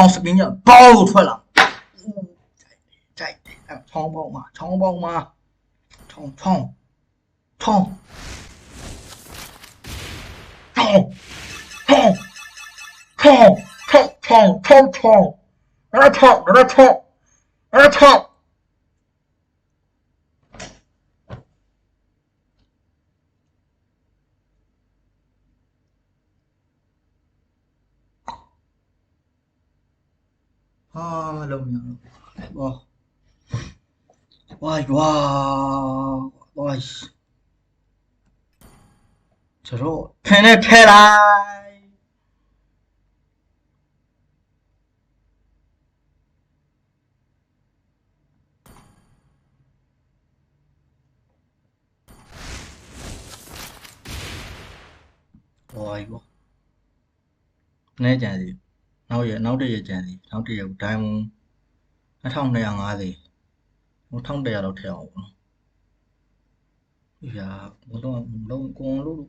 超市给你爆出来了！在在在，闯冲包吗？冲冲冲冲冲冲冲冲冲冲冲冲闯闯冲我操！冲操！我冲 아, 라면. 와. 와, 와. 와, 씨. 저로, 펜을 패라! 와, 이거. 보내야 네, 돼. 네, 네. နောက်ရနောက်တရကျန်စီနောက်တရဒိုင်မွန်2250ဟို1100လောက်ထည့်အောင်ပေါ့နော်။ဒီကဘလုံးဘလုံးကုန်လို့